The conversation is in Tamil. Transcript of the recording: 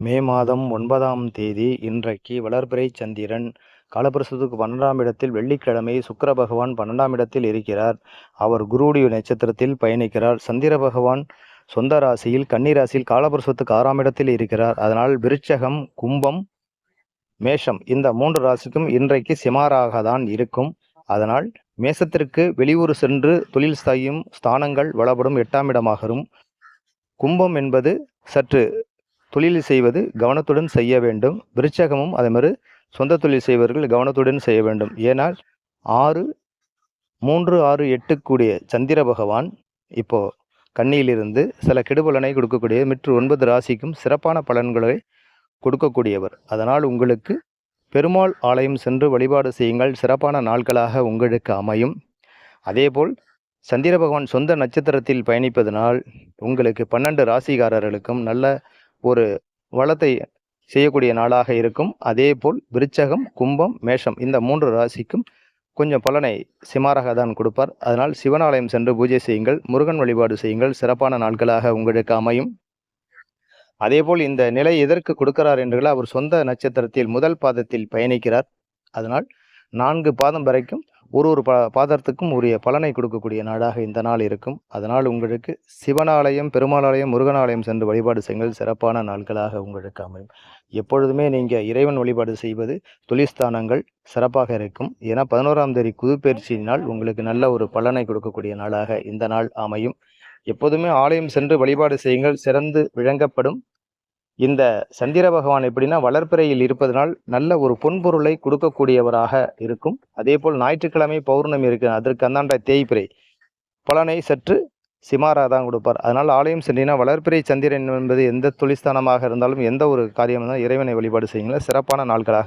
மே மாதம் ஒன்பதாம் தேதி இன்றைக்கு வளர்பிறை சந்திரன் காலபுருஷத்துக்கு பன்னெண்டாம் இடத்தில் வெள்ளிக்கிழமை சுக்கர பகவான் பன்னெண்டாம் இடத்தில் இருக்கிறார். அவர் குருவுடைய நட்சத்திரத்தில் பயணிக்கிறார். சந்திர பகவான் சொந்த ராசியில் கன்னி ராசியில் காலபுருஷத்துக்கு ஆறாம் இடத்தில் இருக்கிறார். அதனால் விருச்சகம் கும்பம் மேஷம் இந்த மூன்று ராசிக்கும் இன்றைக்கு சிமாராக தான் இருக்கும். அதனால் மேசத்திற்கு வெளியூர் சென்று தொழில் செய்யும் ஸ்தானங்கள் வளப்படும் எட்டாம் இடமாகவும் கும்பம் என்பது சற்று தொழில் செய்வது கவனத்துடன் செய்ய வேண்டும். விருச்சகமும் அதே மாதிரி சொந்த தொழில் செய்வர்கள் கவனத்துடன் செய்ய வேண்டும். ஏனால் ஆறு மூன்று ஆறு எட்டு கூடிய சந்திர பகவான் இப்போது கண்ணியிலிருந்து சில கெடுபலனை கொடுக்கக்கூடிய மிற்று ஒன்பது ராசிக்கும் சிறப்பான பலன்களை கொடுக்கக்கூடியவர். அதனால் உங்களுக்கு பெருமாள் ஆலயம் சென்று வழிபாடு செய்யுங்கள். சிறப்பான நாட்களாக உங்களுக்கு அமையும். அதேபோல் சந்திர பகவான் சொந்த நட்சத்திரத்தில் பயணிப்பதனால் உங்களுக்கு பன்னெண்டு ராசிகாரர்களுக்கும் நல்ல ஒரு வளத்தை செய்யக்கூடிய நாளாக இருக்கும். அதேபோல் விருச்சகம் கும்பம் மேஷம் இந்த மூன்று ராசிக்கும் கொஞ்சம் பலனை சிமாராக தான் கொடுப்பார். அதனால் சிவனாலயம் சென்று பூஜை செய்யுங்கள். முருகன் வழிபாடு செய்யுங்கள். சிறப்பான நாட்களாக உங்களுக்கு அமையும். அதேபோல் இந்த நிலை எதற்கு கொடுக்கிறார் என்றால் அவர் சொந்த நட்சத்திரத்தில் முதல் பாதத்தில் பயணிக்கிறார். அதனால் நான்கு பாதம் வரைக்கும் ஒரு ஒரு ப பாதத்துக்கும் உரிய பலனை கொடுக்கக்கூடிய நாடாக இந்த நாள் இருக்கும். அதனால் உங்களுக்கு சிவனாலயம் பெருமாளாலயம் முருகனாலயம் சென்று வழிபாடு செய்யுங்கள். சிறப்பான நாட்களாக உங்களுக்கு அமையும். எப்பொழுதுமே நீங்கள் இறைவன் வழிபாடு செய்வது தொழிற்ஸ்தானங்கள் சிறப்பாக இருக்கும். ஏன்னா பதினோராம் தேதி குதுப்பயிற்சியினால் உங்களுக்கு நல்ல ஒரு பலனை கொடுக்கக்கூடிய நாளாக இந்த நாள் அமையும். எப்போதுமே ஆலயம் சென்று வழிபாடு செய்யுங்கள். சிறந்து விளங்கப்படும். இந்த சந்திர பகவான் எப்படின்னா வளர்ப்பிறையில் இருப்பதனால் நல்ல ஒரு பொன்பொருளை கொடுக்கக்கூடியவராக இருக்கும். அதே போல் ஞாயிற்றுக்கிழமை பௌர்ணமி இருக்கு அதற்கு அந்தாண்ட தேய்பிறை. பலனை சற்று சிமாரா தான் கொடுப்பார். அதனால் ஆலயம் சென்றீங்கன்னா வளர்ப்பிறை சந்திரன் என்பது எந்த தொழிற்ஸ்தானமாக இருந்தாலும் எந்த ஒரு காரியம் இருந்தாலும் இறைவனை வழிபாடு செய்யுங்களா? சிறப்பான நாட்களாக